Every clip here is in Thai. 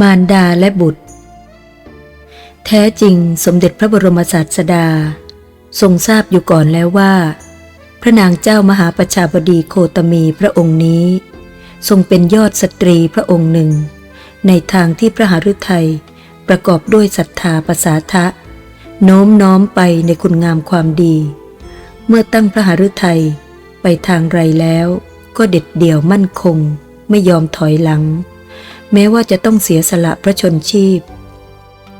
มารดาและบุตร แท้จริงสมเด็จพระบรมศาสดา ทรงทราบอยู่ก่อนแล้วว่า พระนางเจ้ามหาประชาบดีโคตมีพระองค์นี้ ทรงเป็นยอดสตรีพระองค์หนึ่ง ในทางที่พระหฤทัยประกอบด้วยศรัทธาประสาทะ โน้มน้อมไปในคุณงามความดี เมื่อตั้งพระหฤทัยไปทางไรแล้ว ก็เด็ดเดี่ยวมั่นคงไม่ยอมถอยหลัง แม้ว่าจะต้องเสียสละพระชนชีพ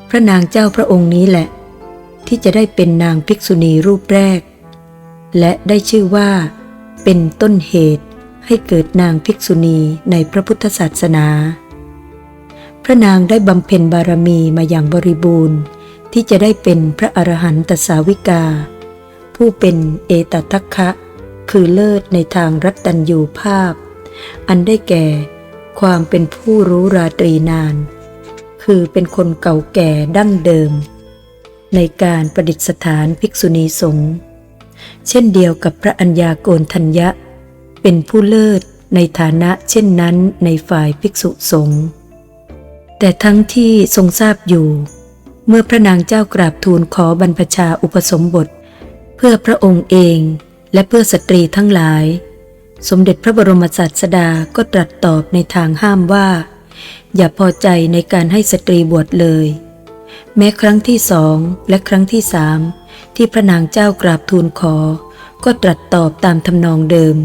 พระนางเจ้าพระองค์นี้แหละ ที่จะได้เป็นนางภิกษุณีรูปแรก และได้ชื่อว่าเป็นต้นเหตุให้เกิดนางภิกษุณีในพระพุทธศาสนา พระนางได้บำเพ็ญบารมีมาอย่างบริบูรณ์ ที่จะได้เป็นพระอรหันตสาวิกา ผู้เป็นเอตทัคคะ คือเลิศในทางรัตตัญยูภาพ อันได้แก่ ความเป็นผู้รู้ราตรีนาน คือเป็นคนเก่าแก่ดั้งเดิม ในการประดิษฐานภิกษุณีสงฆ์เช่นเดียวกับพระัญญาโกณทัญญะ เป็นผู้เลิศในฐานะเช่นนั้นในฝ่ายภิกษุสงฆ์แต่ทั้งที่ทรงทราบอยู่ เมื่อพระนางเจ้ากราบทูลขอบรรพชาอุปสมบท เพื่อพระองค์เองและเพื่อสตรีทั้งหลาย สมเด็จพระบรมศาสดาก็ตรัสตอบในทางห้ามว่า อย่าพอใจในการให้สตรีบวชเลย แม้ครั้งที่สองและครั้งที่สามที่พระนางเจ้ากราบทูลขอ ก็ตรัสตอบตามทำนองเดิม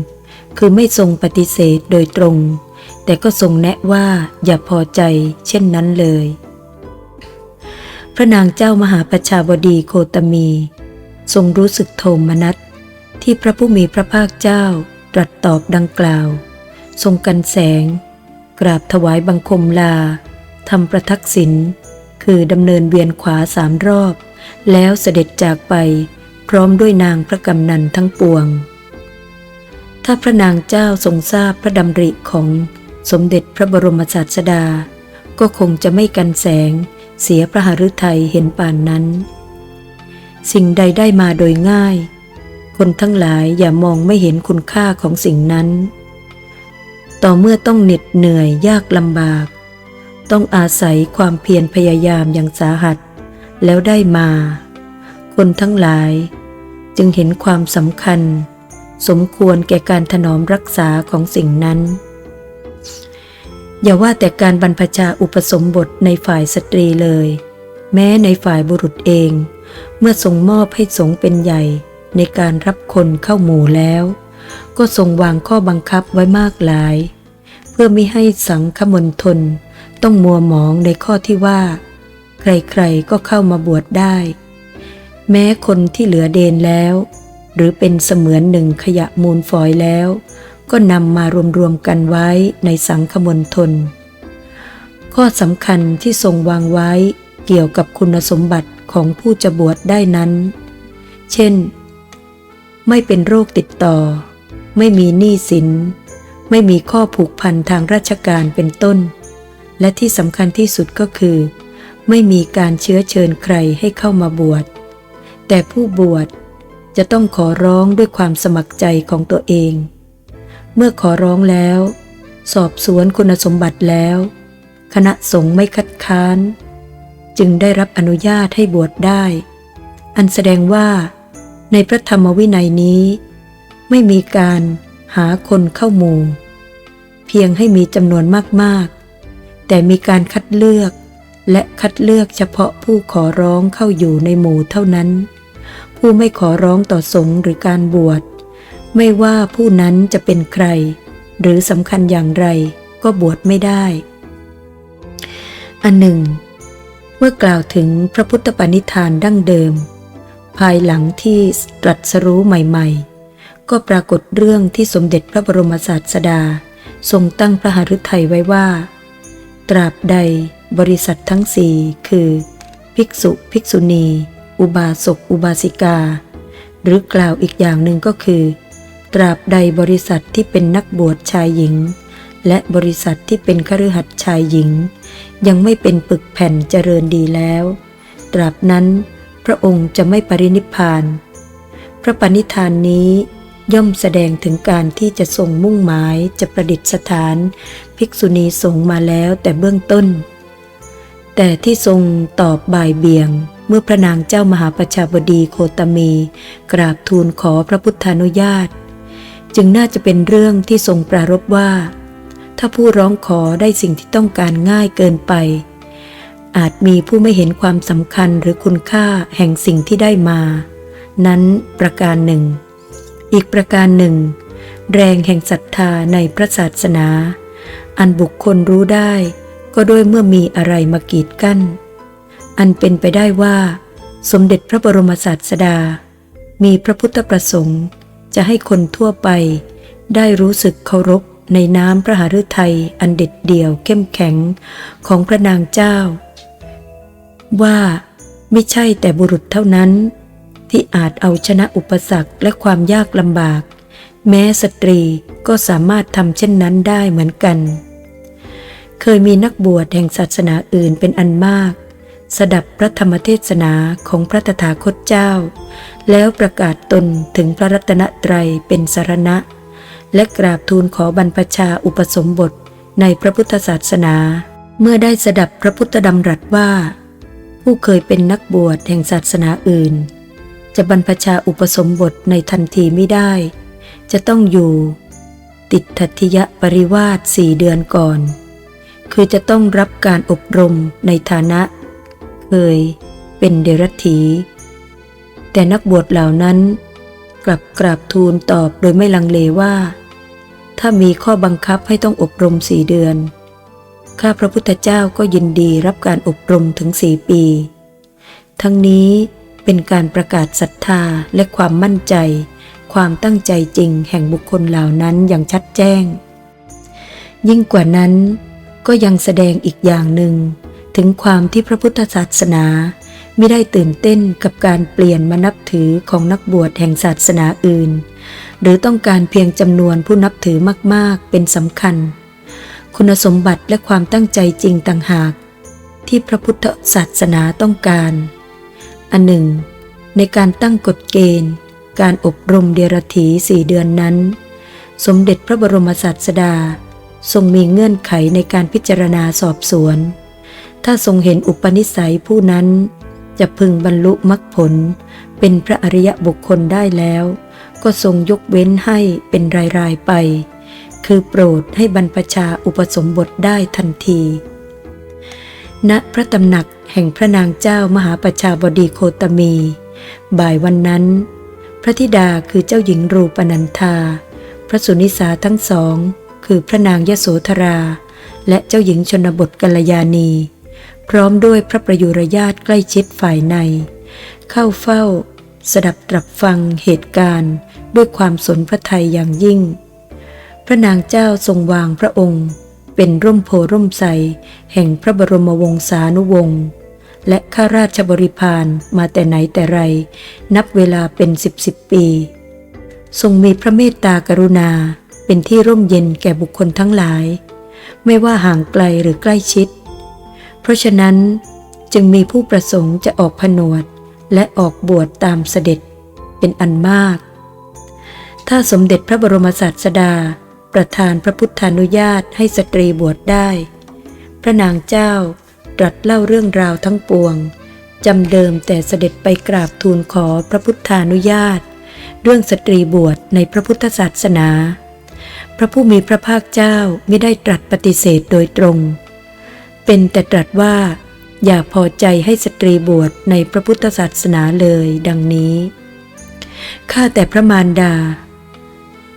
คือไม่ทรงปฏิเสธโดยตรง แต่ก็ทรงแนะว่าอย่าพอใจเช่นนั้นเลย พระนางเจ้ามหาประชาบดีโคตมี ทรงรู้สึกโทมนัสที่พระผู้มีพระภาคเจ้า ตรัสตอบดังกล่าว ทรงกันแสง กราบถวายบังคมลาทำประทักษิณคือดำเนินเวียนขวาสามรอบ แล้วเสด็จจากไปพร้อมด้วยนางพระกำนันทั้งปวง ถ้าพระนางเจ้าทรงทราบพระดำริของสมเด็จพระบรมศาสดา ก็คงจะไม่กันแสงเสียพระหฤทัยเห็นป่านนั้น สิ่งใดได้มาโดยง่าย คนทั้งหลายอย่ามองไม่เห็นคุณค่าของสิ่งนั้น ต่อเมื่อต้องเหน็ดเหนื่อยยากลำบาก ต้องอาศัยความเพียรพยายามอย่างสาหัส แล้วได้มา คนทั้งหลาย จึงเห็นความสำคัญ สมควรแก่การถนอมรักษาของสิ่งนั้น อย่าว่าแต่การบรรพชาอุปสมบทในฝ่ายสตรีเลย แม้ในฝ่ายบุรุษเอง เมื่อทรงมอบให้สงเป็นใหญ่ ในการรับคนเข้าหมู่แล้ว ก็ทรงวางข้อบังคับไว้มากหลาย เพื่อไม่ให้สังคมนทนต้องมัวหมองในข้อที่ว่า ใครๆก็เข้ามาบวชได้ แม้คนที่เหลือเดนแล้ว หรือเป็นเสมือนหนึ่งขยะมูลฝอยแล้ว ก็นำมารวมๆกันไว้ในสังคมนทน ข้อสำคัญที่ทรงวางไว้เกี่ยวกับคุณสมบัติของผู้จะบวชได้นั้น เช่น ไม่เป็นโรคติดต่อ ไม่มีหนี้สิน ไม่มีข้อผูกพันทางราชการเป็นต้น และที่สำคัญที่สุดก็คือ ไม่มีการเชื้อเชิญใครให้เข้ามาบวช แต่ผู้บวชจะต้องขอร้องด้วยความสมัครใจของตัวเอง เมื่อขอร้องแล้ว สอบสวนคุณสมบัติแล้ว คณะสงฆ์ไม่คัดค้าน จึงได้รับอนุญาตให้บวชได้ อันแสดงว่า ในพระธรรมวินัยนี้ ไม่มีการหาคนเข้าหมู่ เพียงให้มีจำนวนมากๆ แต่มีการคัดเลือกและคัดเลือกเฉพาะผู้ขอร้องเข้าอยู่ในหมู่เท่านั้น ผู้ไม่ขอร้องต่อสงฆ์หรือการบวช ไม่ว่าผู้นั้นจะเป็นใคร หรือสำคัญอย่างไรก็บวชไม่ได้ อันหนึ่ง เมื่อกล่าวถึงพระพุทธปณิธานดั้งเดิม ภายหลังที่ตรัสรู้ใหม่ๆ ก็ปรากฏเรื่องที่สมเด็จพระบรมศาสดา ทรงตั้งพระหฤทัยไว้ว่า ตราบใดบริษัททั้งสี่คือ ภิกษุภิกษุณี อุบาสกอุบาสิกา หรือกล่าวอีกอย่างหนึ่งก็คือ ตราบใดบริษัทที่เป็นนักบวชชายหญิง และบริษัทที่เป็นคฤหัสถ์ชายหญิง ยังไม่เป็นปึกแผ่นเจริญดีแล้ว ตราบนั้น พระองค์จะไม่ปรินิพาน พระปณิธานนี้ย่อมแสดงถึงการที่จะทรงมุ่งหมายจะประดิษฐาน ภิกษุณีสงฆ์มาแล้วแต่เบื้องต้น แต่ที่ทรงตอบบ่ายเบี่ยง เมื่อพระนางเจ้ามหาประชาบดีโคตมี กราบทูลขอพระพุทธานุญาต จึงน่าจะเป็นเรื่องที่ทรงปรารภว่า ถ้าผู้ร้องขอได้สิ่งที่ต้องการง่ายเกินไป อาจมีผู้ไม่เห็นความสำคัญหรือคุณค่าแห่งสิ่งที่ได้มา นั้นประการหนึ่ง อีกประการหนึ่ง แรงแห่งศรัทธาในพระศาสนา อันบุคคลรู้ได้ ก็ด้วยเมื่อมีอะไรมากีดกั้น อันเป็นไปได้ว่า สมเด็จพระบรมศาสดา มีพระพุทธประสงค์ จะให้คนทั่วไป ได้รู้สึกเคารพในน้ำพระหฤทัยอันเด็ดเดี่ยวเข้มแข็งของพระนางเจ้า ว่าไม่ใช่แต่บุรุษเท่านั้น ที่อาจเอาชนะอุปสรรคและความยากลำบาก แม้สตรีก็สามารถทำเช่นนั้นได้เหมือนกัน เคยมีนักบวชแห่งศาสนาอื่นเป็นอันมาก สดับพระธรรมเทศนาของพระตถาคตเจ้า แล้วประกาศตนถึงพระรัตนตรัยเป็นสารณะ และกราบทูลขอบรรพชาอุปสมบทในพระพุทธศาสนา เมื่อได้สดับพระพุทธดำรัสว่า ผู้เคยเป็นนักบวชแห่งศาสนาอื่น จะบรรพชาอุปสมบทในทันทีไม่ได้ จะต้องอยู่ ติดทัติยปริวาสสี่เดือนก่อน คือจะต้องรับการอบรมในฐานะ เคยเป็นเดรัจฉีแต่นักบวชเหล่านั้น กลับกราบทูลตอบโดยไม่ลังเลว่า ถ้ามีข้อบังคับให้ต้องอบรมสี่เดือน ข้าพระพุทธเจ้าก็ยินดีรับการอบรมถึงสี่ปี ทั้งนี้เป็นการประกาศศรัทธาและความมั่นใจ ความตั้งใจจริงแห่งบุคคลเหล่านั้นอย่างชัดแจ้ง ยิ่งกว่านั้นก็ยังแสดงอีกอย่างหนึ่ง ถึงความที่พระพุทธศาสนาไม่ได้ตื่นเต้นกับการเปลี่ยนมานับถือของนักบวชแห่งศาสนาอื่น หรือต้องการเพียงจำนวนผู้นับถือมาก ๆ เป็นสำคัญ คุณสมบัติและความตั้งใจจริงต่างหาก ที่พระพุทธศาสนาต้องการ อันหนึ่ง ในการตั้งกฎเกณฑ์ การอบรมเดียรถีสี่เดือนนั้น สมเด็จพระบรมศาสดา ทรงมีเงื่อนไขในการพิจารณาสอบสวน ถ้าทรงเห็นอุปนิสัยผู้นั้น จะพึงบรรลุมรรคผล เป็นพระอริยบุคคลได้แล้ว ก็ทรงยกเว้นให้เป็นรายๆไป คือโปรดให้บรรพชาอุปสมบทได้ทันที ณพระตำหนักแห่งพระนางเจ้ามหาประชาบดีโคตมี บ่ายวันนั้น พระธิดาคือเจ้าหญิงรูปนันธา พระสุนิสาทั้งสอง คือพระนางยโสธรา และเจ้าหญิงชนบทกัลยาณีพร้อมด้วยพระประยุรญาติใกล้ชิดฝ่ายใน เข้าเฝ้า สดับตรับฟังเหตุการณ์ ด้วยความสนพระทัยอย่างยิ่ง พระนางเจ้าทรงวางพระองค์ เป็นร่มโพร่มใสแห่งพระบรมวงศานุวงศ์และข้าราชบริพารมาแต่ไหนแต่ไร นับเวลาเป็นสิบสิบปี ทรงมีพระเมตตากรุณาเป็นที่ร่มเย็นแก่บุคคลทั้งหลาย ไม่ว่าห่างไกลหรือใกล้ชิด เพราะฉะนั้นจึงมีผู้ประสงค์จะออกผนวด และออกบวชตามเสด็จเป็นอันมาก ถ้าสมเด็จพระบรมศาสดา ประทานพระพุทธานุญาตให้สตรีบวชได้ พระนางเจ้าตรัสเล่าเรื่องราวทั้งปวงจำเดิมแต่เสด็จไปกราบทูลขอพระพุทธานุญาต เรื่องสตรีบวชในพระพุทธศาสนา พระผู้มีพระภาคเจ้าไม่ได้ตรัสปฏิเสธโดยตรง เป็นแต่ตรัสว่า อย่าพอใจให้สตรีบวชในพระพุทธศาสนาเลยดังนี้ ข้าแต่พระมารดา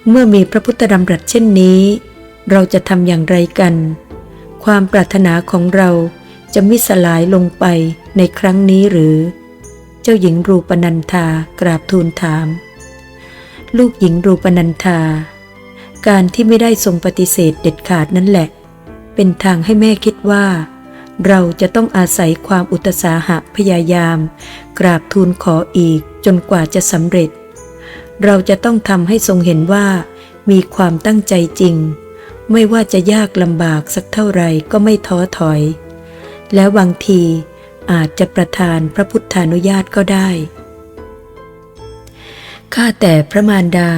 เมื่อมีพระพุทธดำรัสเช่นนี้ เราจะทำอย่างไรกัน ความปรารถนาของเราจะมิสลายลงไปในครั้งนี้หรือ เจ้าหญิงรูปนันธากราบทูลถาม ลูกหญิงรูปนันธาการที่ไม่ได้ทรงปฏิเสธเด็ดขาดนั่นแหละ เป็นทางให้แม่คิดว่า เราจะต้องอาศัยความอุตสาหะพยายาม กราบทูลขออีกจนกว่าจะสำเร็จ เราจะต้องทำให้ทรงเห็นว่า มีความตั้งใจจริง ไม่ว่าจะยากลำบากสักเท่าไหร่ก็ไม่ท้อถอย แล้วบางทีอาจจะประทานพระพุทธานุญาตก็ได้ ข้าแต่พระมารดา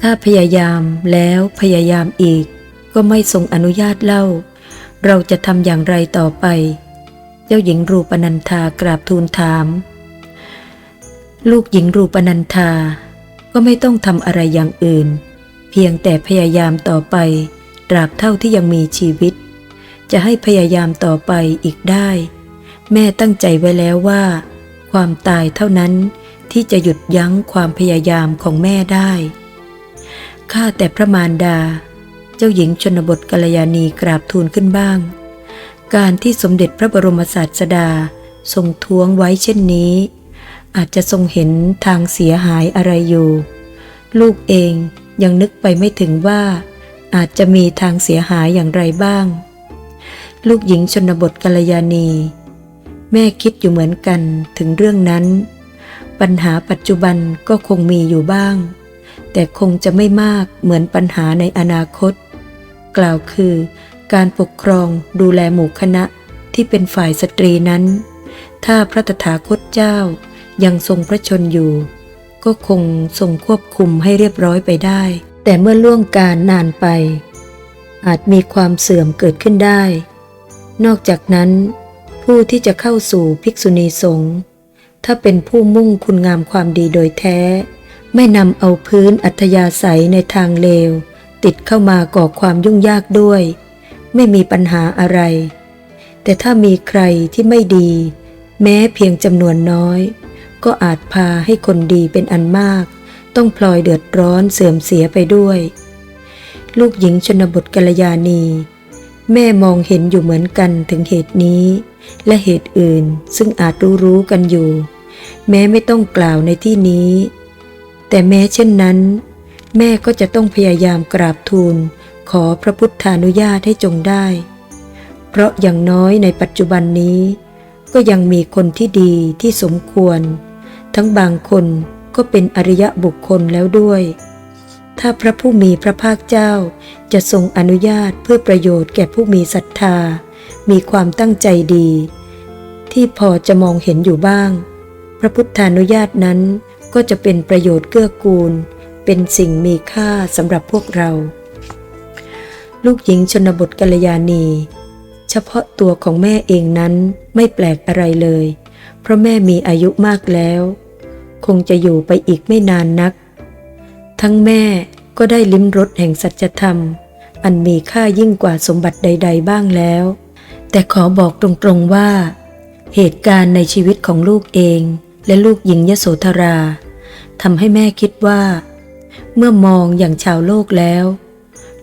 ถ้าพยายามแล้วพยายามอีก ก็ไม่ทรงอนุญาตเล่า เราจะทำอย่างไรต่อไป เจ้าหญิงรูปนันธากราบทูลถาม ลูกหญิงรูปนันธา ก็ไม่ต้องทำอะไรอย่างอื่น เพียงแต่พยายามต่อไป ตราบเท่าที่ยังมีชีวิต จะให้พยายามต่อไปอีกได้ แม่ตั้งใจไว้แล้วว่า ความตายเท่านั้นที่จะหยุดยั้งความพยายามของแม่ได้ข้าแต่พระมารดา เจ้าหญิงชนบทกัลยาณีกราบทูลขึ้นบ้าง การที่สมเด็จพระบรมศาสดาทรงท้วงไว้เช่นนี้ อาจจะทรงเห็นทางเสียหายอะไรอยู่ ลูกเองยังนึกไปไม่ถึงว่า อาจจะมีทางเสียหายอย่างไรบ้าง ลูกหญิงชนบทกัลยาณี แม่คิดอยู่เหมือนกันถึงเรื่องนั้น ปัญหาปัจจุบันก็คงมีอยู่บ้าง แต่คงจะไม่มากเหมือนปัญหาในอนาคต กล่าวคือการปกครองดูแลหมู่คณะที่เป็นฝ่ายสตรีนั้น ถ้าพระตถาคตเจ้า ยังทรงพระชนอยู่ ก็คงทรงควบคุมให้เรียบร้อยไปได้ แต่เมื่อล่วงการนานไป อาจมีความเสื่อมเกิดขึ้นได้ นอกจากนั้นผู้ที่จะเข้าสู่ภิกษุณีสงฆ์ถ้าเป็นผู้มุ่งคุณงามความดีโดยแท้ ไม่นำเอาพื้นอัธยาศัยในทางเลว ติดเข้ามาก่อความยุ่งยากด้วย ไม่มีปัญหาอะไร แต่ถ้ามีใครที่ไม่ดี แม้เพียงจำนวนน้อย ก็อาจพาให้คนดีเป็นอันมาก ต้องพลอยเดือดร้อนเสื่อมเสียไปด้วย ลูกหญิงชนบทกัลยาณี แม่มองเห็นอยู่เหมือนกันถึงเหตุนี้ และเหตุอื่นซึ่งอาจรู้รู้กันอยู่ แม้ไม่ต้องกล่าวในที่นี้ แต่แม้เช่นนั้น แม่ก็จะต้องพยายามกราบทูล ขอพระพุทธานุญาตให้จงได้ เพราะอย่างน้อยในปัจจุบันนี้ก็ยังมีคนที่ดีที่สมควร ทั้งบางคนก็เป็นอริยะบุคคลแล้วด้วย ถ้าพระผู้มีพระภาคเจ้าจะทรงอนุญาตเพื่อประโยชน์แก่ผู้มีศรัทธา มีความตั้งใจดี ที่พอจะมองเห็นอยู่บ้าง พระพุทธานุญาตนั้นก็จะเป็นประโยชน์เกื้อกูล เป็นสิ่งมีค่าสำหรับพวกเรา ลูกหญิงชนบทกัลยาณี เฉพาะตัวของแม่เองนั้นไม่แปลกอะไรเลย เพราะแม่มีอายุมากแล้ว คงจะอยู่ไปอีกไม่นานนัก ทั้งแม่ก็ได้ลิ้มรสแห่งสัจธรรม อันมีค่ายิ่งกว่าสมบัติใด ๆ บ้างแล้ว แต่ขอบอกตรงๆว่า เหตุการณ์ในชีวิตของลูกเอง และลูกหญิงยโสธราทำให้แม่คิดว่า เมื่อมองอย่างชาวโลกแล้ว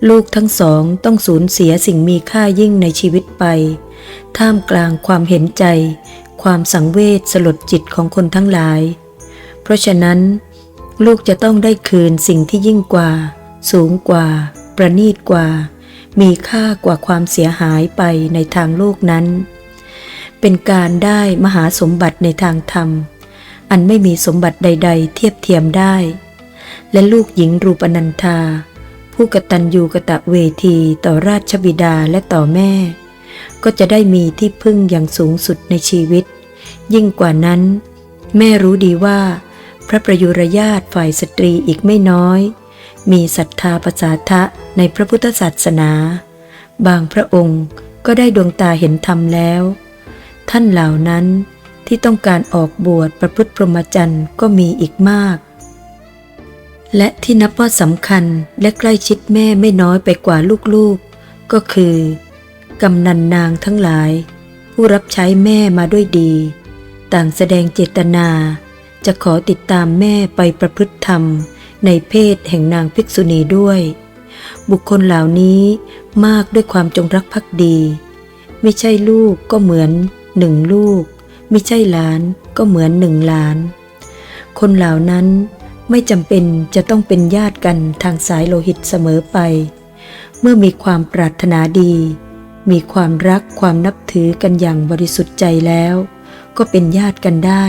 ลูกทั้งสองต้องสูญเสียสิ่งมีค่ายิ่งในชีวิตไป ท่ามกลางความเห็นใจ ความสังเวชสลดจิตของคนทั้งหลาย เพราะฉะนั้น ลูกจะต้องได้คืนสิ่งที่ยิ่งกว่า สูงกว่า ประณีตกว่า มีค่ากว่าความเสียหายไปในทางโลกนั้น เป็นการได้มหาสมบัติในทางธรรม อันไม่มีสมบัติใด ๆ เทียบเทียมได้ และลูกหญิงรูปนันธาผู้กตัญญูกะตะเวทีต่อราชบิดาและต่อแม่ ก็จะได้มีที่พึ่งอย่างสูงสุดในชีวิต ยิ่งกว่านั้น แม่รู้ดีว่า พระประยุรญาติฝ่ายสตรีอีกไม่น้อย มีศรัทธาประสาทะในพระพุทธศาสนา บางพระองค์ก็ได้ดวงตาเห็นธรรมแล้ว ท่านเหล่านั้นที่ต้องการออกบวชประพฤติพรหมจรรย์ก็มีอีกมาก และที่นับว่าสำคัญและใกล้ชิดแม่ไม่น้อยไปกว่าลูกๆก็คือกำนันนางทั้งหลาย ผู้รับใช้แม่มาด้วยดี ต่างแสดงเจตนา จะขอติดตามแม่ไปประพฤติธรรม ในเพศแห่งนางภิกษุณีด้วย บุคคลเหล่านี้มากด้วยความจงรักภักดี ไม่ใช่ลูกก็เหมือนหนึ่งลูก ไม่ใช่หลานก็เหมือนหนึ่งหลาน คนเหล่านั้นไม่จำเป็นจะต้องเป็นญาติกันทางสายโลหิตเสมอไป เมื่อมีความปรารถนาดี มีความรักความนับถือกันอย่างบริสุทธิ์ใจแล้ว ก็เป็นญาติกันได้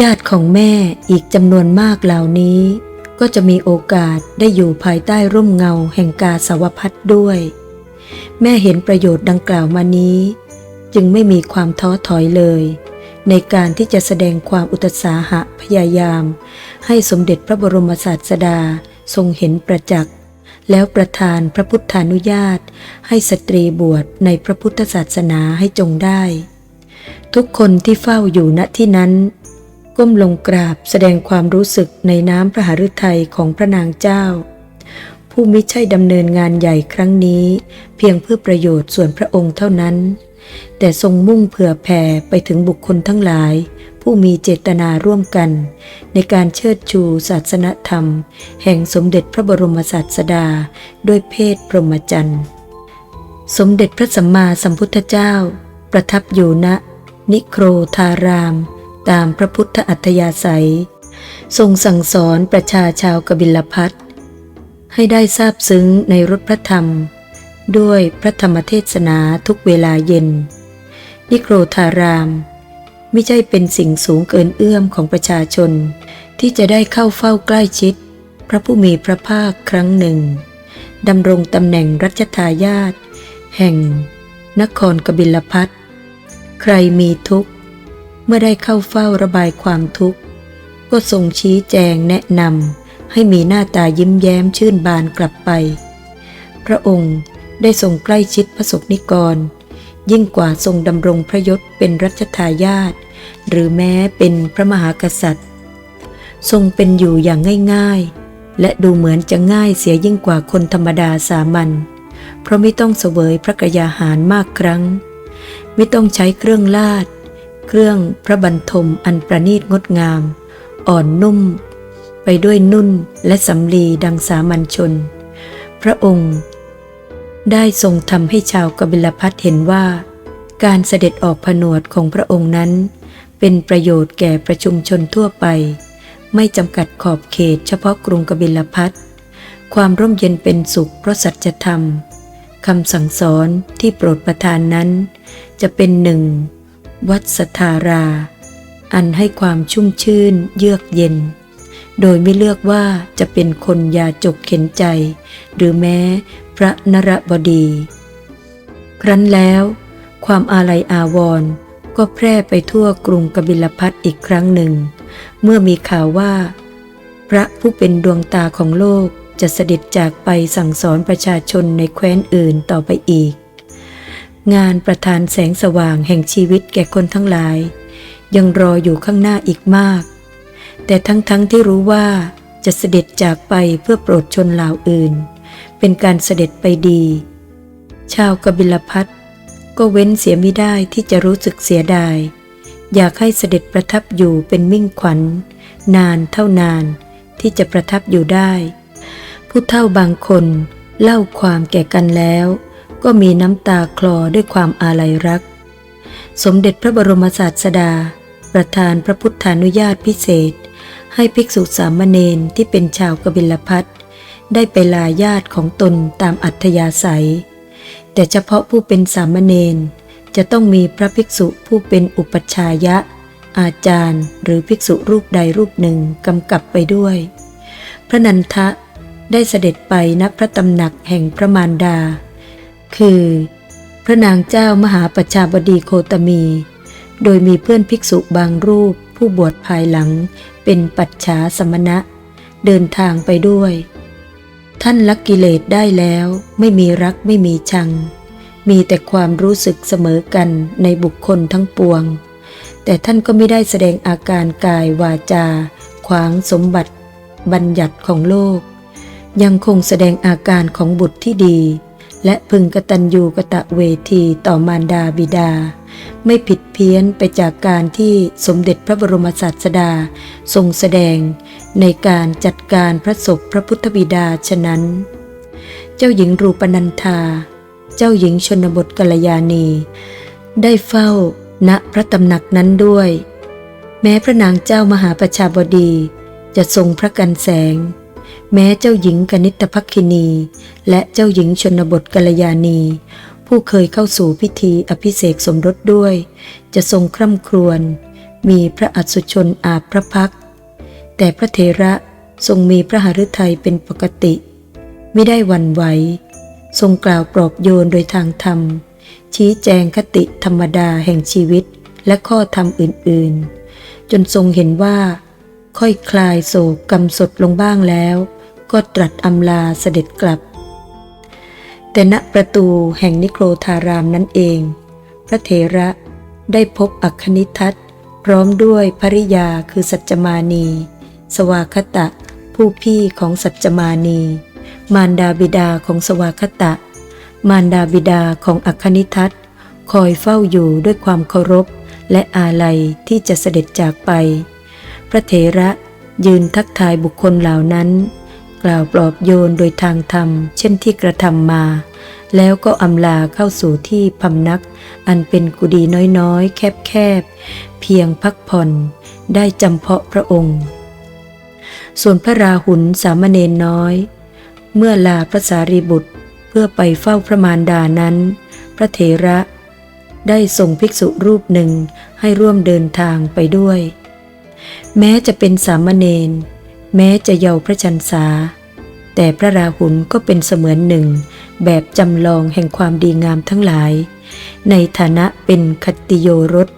ญาติของแม่อีกจำนวนมากเหล่านี้ ก็จะมีโอกาสได้อยู่ภายใต้ร่มเงาแห่งกาสาวพัดด้วย แม่เห็นประโยชน์ดังกล่าวมานี้ จึงไม่มีความท้อถอยเลย ในการที่จะแสดงความอุตสาหะพยายาม ให้สมเด็จพระบรมศาสดาทรงเห็นประจักษ์แล้วประทานพระพุทธานุญาต ให้สตรีบวชในพระพุทธศาสนาให้จงได้ ทุกคนที่เฝ้าอยู่ณที่นั้น ก้มลงกราบแสดงความรู้สึกในน้ำพระหฤทัยของพระนางเจ้า ผู้มิใช่ดำเนินงานใหญ่ครั้งนี้ เพียงเพื่อประโยชน์ส่วนพระองค์เท่านั้น แต่ทรงมุ่งเผื่อแผ่ไปถึงบุคคลทั้งหลาย ผู้มีเจตนาร่วมกัน ในการเชิดชูศาสนธรรม แห่งสมเด็จพระบรมศาสดาด้วยเพศพรหมจรรย์สมเด็จพระสัมมาสัมพุทธเจ้า ประทับอยู่ณ นิโครธาราม ตามพระพุทธอัธยาศัย ทรงสั่งสอนประชาชาวกบิลพัทให้ได้ทราบซึ้งในรถพระธรรม ด้วยพระธรรมเทศนาทุกเวลาเย็น นิโครธาราม ไม่ใช่เป็นสิ่งสูงเกินเอื้อมของประชาชน ที่จะได้เข้าเฝ้าใกล้ชิด พระผู้มีพระภาคครั้งหนึ่งดำรงตำแหน่งรัชทายาทแห่งนครกบิลพัท ใครมีทุกข์ เมื่อได้เข้าเฝ้าระบายความทุกข์ ก็ทรงชี้แจงแนะนำให้มีหน้าตายิ้มแย้มชื่นบานกลับไป พระองค์ได้ทรงใกล้ชิดพระสกนิกร ยิ่งกว่าทรงดำรงพระยศเป็นรัชทายาทหรือแม้เป็นพระมหากษัตริย์ ทรงเป็นอยู่อย่างง่ายๆ และดูเหมือนจะง่ายเสียยิ่งกว่าคนธรรมดาสามัญเพราะไม่ต้องเสวยพระกยาหารมากครั้ง ไม่ต้องใช้เครื่องลาด เครื่องพระบรรทมอันประณีตงดงาม อ่อนนุ่ม ไปด้วยนุ่นและสำลีดังสามัญชน พระองค์ ได้ทรงทำให้ชาวกบิลพัทเห็นว่า การเสด็จออกผนวดของพระองค์นั้น เป็นประโยชน์แก่ประชุมชนทั่วไป ไม่จำกัดขอบเขตเฉพาะกรุงกบิลพัทความร่มเย็นเป็นสุขเพราะสัจธรรม คำสั่งสอนที่โปรดประทานนั้น จะเป็นหนึ่ง วัดสธารา อันให้ความชุ่มชื่นเยือกเย็น โดยไม่เลือกว่าจะเป็นคนยาจกเข็นใจ หรือแม้พระนรบดี ครั้นแล้ว ความอาลัยอาวรณ์ก็แพร่ไปทั่วกรุงกบิลพัทอีกครั้งหนึ่ง เมื่อมีข่าวว่า พระผู้เป็นดวงตาของโลก จะเสด็จจากไปสั่งสอนประชาชนในแคว้นอื่นต่อไปอีก งานประทานแสงสว่างแห่งชีวิตแก่คนทั้งหลาย ยังรออยู่ข้างหน้าอีกมาก แต่ทั้งๆทที่รู้ว่าจะเสด็จจากไปเพื่อโปรดชนเหล่าอื่น เป็นการเสด็จไปดี ชาวกบิลพัทก็เว้นเสียไม่ได้ที่จะรู้สึกเสียดาย อยากให้เสด็จประทับอยู่เป็นมิ่งขวัญนานเท่านานที่จะประทับอยู่ได้ ผู้เฒ่าบางคนเล่าความแก่กันแล้ว ก็มีน้ำตาคลอด้วยความอาลัยรัก สมเด็จพระบรมศาสดา ประทานพระพุทธานุญาตพิเศษ ให้ภิกษุสามเณรที่เป็นชาวกบิลพัทได้ไปลาญาติของตนตามอัธยาศัย แต่เฉพาะผู้เป็นสามเณรจะต้องมีพระภิกษุผู้เป็นอุปัชฌายะ อาจารย์ หรือภิกษุรูปใดรูปหนึ่งกำกับไปด้วย พระนันทะ ได้เสด็จไปณพระตำหนักแห่งพระมารดา คือ พระนางเจ้ามหาประชาบดีโคตมี โดยมีเพื่อนภิกษุบางรูปผู้บวชภายหลังเป็นปัจฉาสมณะ เดินทางไปด้วย ท่านลักกิเลสได้แล้วไม่มีรักไม่มีชัง มีแต่ความรู้สึกเสมอกันในบุคคลทั้งปวง แต่ท่านก็ไม่ได้แสดงอาการกายวาจา ขวางสมบัติ บัญญัติของโลก ยังคงแสดงอาการของบุตรที่ดี และพึงกตัญญูกะตะเวทีต่อมารดาบิดา ไม่ผิดเพี้ยนไปจากการที่สมเด็จพระบรมศาสดา ทรงแสดงในการจัดการพระศพพระพุทธบิดาฉะนั้น เจ้าหญิงรูปนันธา เจ้าหญิงชนบทกัลยาณี ได้เฝ้าณพระตำหนักนั้นด้วย แม้พระนางเจ้ามหาประชาบดีจะทรงพระกันแสง แม้เจ้าหญิงกนิษฐภักคินี และเจ้าหญิงชนบทกัลยาณี ผู้เคยเข้าสู่พิธีอภิเษกสมรสด้วย จะทรงคร่ำครวญมีพระอัศชนอาพระพัก แต่พระเถระทรงมีพระหฤทัยเป็นปกติ ไม่ได้วันไหว ทรงกล่าวปลอบโยนโดยทางธรรม ชี้แจงคติธรรมดาแห่งชีวิตและข้อธรรมอื่น ๆ จนทรงเห็นว่า ค่อยคลายโศกกำสดลงบ้างแล้ว ก็ตรัสอำลาเสด็จกลับ แต่ณประตูแห่งนิโครธารามนั่นเอง พระเถระได้พบอัคคณิทัตพร้อมด้วยภริยาคือสัจจมานี สวาคตะ ผู้พี่ของสัจจมานี มารดาบิดาของสวาคตะ มารดาบิดาของอัคคณิทัตคอยเฝ้าอยู่ด้วยความเคารพและอาลัยที่จะเสด็จจากไป พระเถระยืนทักทายบุคคลเหล่านั้น กล่าวปลอบโยนโดยทางธรรม เช่นที่กระทำมา แล้วก็อำลาเข้าสู่ที่พำนัก อันเป็นกุฏิน้อยๆ แคบๆ เพียงพักผ่อนได้จำเพาะพระองค์ ส่วนพระราหุลสามเณรน้อย เมื่อลาพระสารีบุตรเพื่อไปเฝ้าพระมารดานั้น พระเถระได้ส่งภิกษุรูปหนึ่งให้ร่วมเดินทางไปด้วย แม้จะเป็นสามเณร แม้จะเยาว์พระชันษา แต่พระราหุลก็เป็นเสมือนหนึ่ง แบบจำลองแห่งความดีงามทั้งหลาย ในฐานะเป็นคติโยรส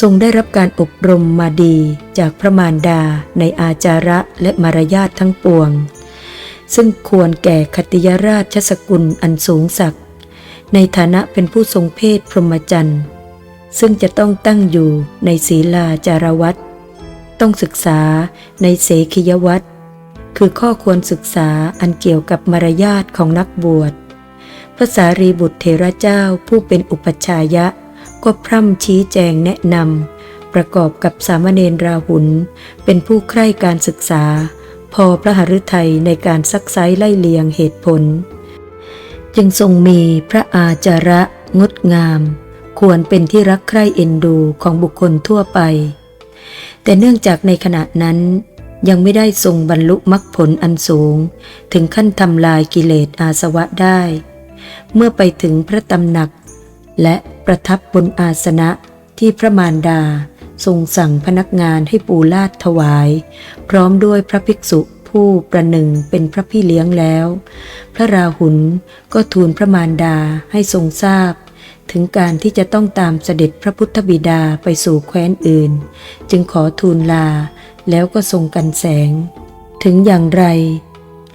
ทรงได้รับการอบรมมาดีจากพระมารดาในอาจาระและมารยาททั้งปวง ซึ่งควรแก่คติยราชสกุลอันสูงศักดิ์ในฐานะเป็นผู้ทรงเพศพรหมจรรย์ซึ่งจะต้องตั้งอยู่ในศีลาจารวัต ต้องศึกษาในเสขียวัตคือข้อควรศึกษาอันเกี่ยวกับมารยาทของนักบวชพระสารีบุตรเถระเจ้าผู้เป็นอุปชายะ ก็พร่ำชี้แจงแนะนำประกอบกับสามเณรราหุลเป็นผู้ใคร่การศึกษา พอพระหฤทัยในการซักไซไล่เลียงเหตุผล จึงทรงมีพระอาจาระงดงาม ควรเป็นที่รักใคร่เอ็นดูของบุคคลทั่วไป แต่เนื่องจากในขณะนั้น ยังไม่ได้ทรงบรรลุมรรคผลอันสูง ถึงขั้นทำลายกิเลสอาสวะได้ เมื่อไปถึงพระตำหนัก และประทับบนอาสนะที่พระมารดาทรงสั่งพนักงานให้ปูลาดถวาย พร้อมด้วยพระภิกษุผู้ประหนึ่งเป็นพระพี่เลี้ยงแล้ว พระราหุลก็ทูลพระมารดาให้ทรงทราบ ถึงการที่จะต้องตามเสด็จพระพุทธบิดาไปสู่แคว้นอื่น จึงขอทูลลา แล้วก็ทรงกันแสง ถึงอย่างไร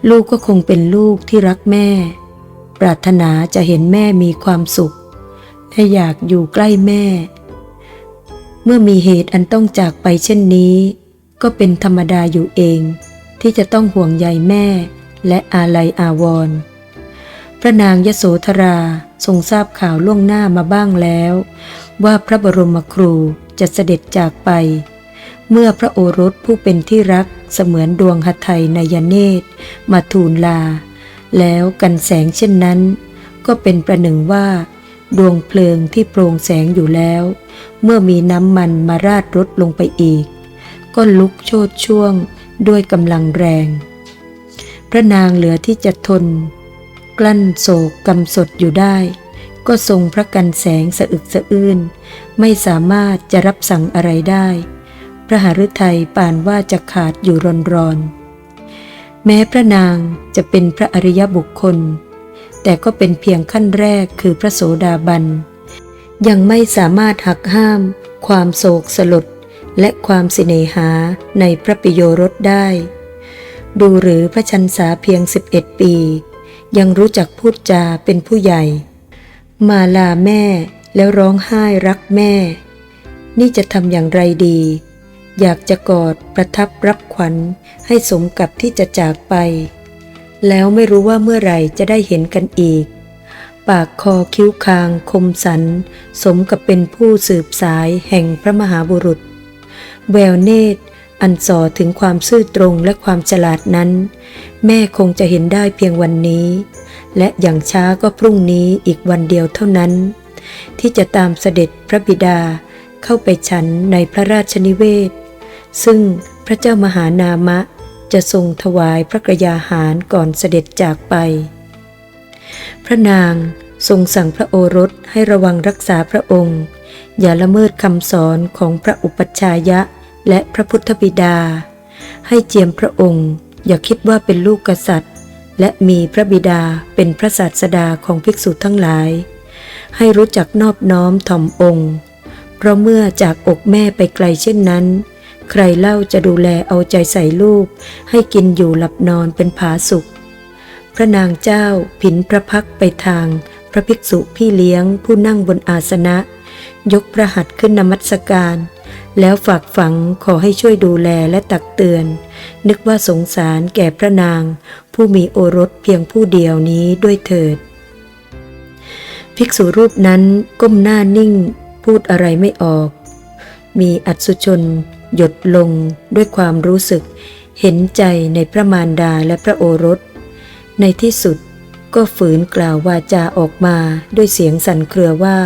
ลูกก็คงเป็นลูกที่รักแม่ ปรารถนาจะเห็นแม่มีความสุขและอยากอยู่ใกล้แม่ เมื่อมีเหตุอันต้องจากไปเช่นนี้ ก็เป็นธรรมดาอยู่เอง ที่จะต้องห่วงใยแม่และอาลัยอาวรณ์พระนางยโสธรา ทรงทราบข่าวล่วงหน้ามาบ้างแล้ว ว่าพระบรมครูจะเสด็จจากไป เมื่อพระโอรสผู้เป็นที่รักเสมือนดวงหทัยนายเนตรมาทูลลา แล้วกันแสงเช่นนั้น ก็เป็นประหนึ่งว่า ดวงเพลิงที่โปร่งแสงอยู่แล้ว เมื่อมีน้ำมันมาราดรถลงไปอีก ก็ลุกโชดช่วงด้วยกำลังแรง พระนางเหลือที่จะทน กลั้นโศกกำสดอยู่ได้ ก็ทรงพระกันแสงสะอึกสะอื้น ไม่สามารถจะรับสั่งอะไรได้ พระหฤทัยปานว่าจะขาดอยู่รอนรอน แม้พระนางจะเป็นพระอริยบุคคล แต่ก็เป็นเพียงขั้นแรกคือพระโสดาบัน ยังไม่สามารถหักห้าม ความโศกสลดและความสิเนหาในพระปิโยรสได้ ดูหรือพระชันษาเพียง 11 ปี ยังรู้จักพูดจาเป็นผู้ใหญ่ มาลาแม่แล้วร้องไห้รักแม่ นี่จะทำอย่างไรดี อยากจะกอดประทับรับขวัญให้สมกับที่จะจากไป แล้วไม่รู้ว่าเมื่อไหร่จะได้เห็นกันอีก ปากคอคิ้วคางคมสัน สมกับเป็นผู้สืบสายแห่งพระมหาบุรุษ แววเนตร อันสอถึงความซื่อตรงและความฉลาดนั้น แม่คงจะเห็นได้เพียงวันนี้ และอย่างช้าก็พรุ่งนี้อีกวันเดียวเท่านั้น ที่จะตามเสด็จพระบิดาเข้าไปฉันในพระราชนิเวศ ซึ่งพระเจ้ามหานามะจะทรงถวายพระกรยาหารก่อนเสด็จจากไป พระนางทรงสั่งพระโอรสให้ระวังรักษาพระองค์ อย่าละเมิดคำสอนของพระอุปัชฌายะ และพระพุทธบิดา ให้เจียมพระองค์ อย่าคิดว่าเป็นลูกกษัตริย์ และมีพระบิดาเป็นพระศาสดาของภิกษุทั้งหลาย ให้รู้จักนอบน้อมถ่อมองค์ เพราะเมื่อจากอกแม่ไปไกลเช่นนั้น ใครเล่าจะดูแลเอาใจใส่ลูก ให้กินอยู่หลับนอนเป็นผาสุข พระนางเจ้าผินพระพักไปทาง พระภิกษุพี่เลี้ยงผู้นั่งบนอาสนะ ยกพระหัตถ์ขึ้นนมัสการ แล้วฝากฝังขอให้ช่วยดูแลและตักเตือน นึกว่าสงสารแก่พระนาง ผู้มีโอรสเพียงผู้เดียวนี้ด้วยเถิด ภิกษุรูปนั้นก้มหน้านิ่งพูดอะไรไม่ออก มีอัศชน หยดลงด้วยความรู้สึก เห็นใจในพระมารดาและพระโอรส ในที่สุดก็ฝืนกล่าววาจาออกมาด้วยเสียงสั่นเครือว่า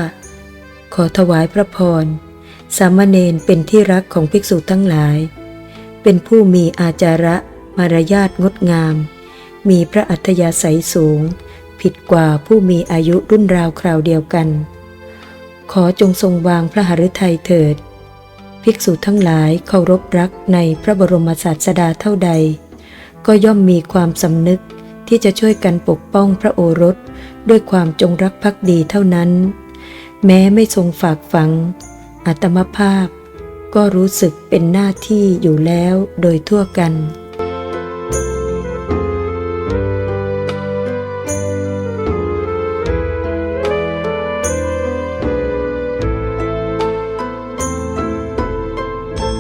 ขอถวายพระพร สามเณรเป็นที่รักของภิกษุทั้งหลาย เป็นผู้มีอาจาระมารยาทงดงาม มีพระอัธยาศัยสูง ผิดกว่าผู้มีอายุรุ่นราวคราวเดียวกัน ขอจงทรงวางพระหฤทัยเถิด ภิกษุทั้งหลายเคารพรักในพระบรมศาสดาเท่าใด ก็ย่อมมีความสำนึกที่จะช่วยกันปกป้องพระโอรส ด้วยความจงรักภักดีเท่านั้น แม้ไม่ทรงฝากฝัง อัตมภาพก็รู้สึกเป็นหน้าที่อยู่แล้วโดยทั่วกัน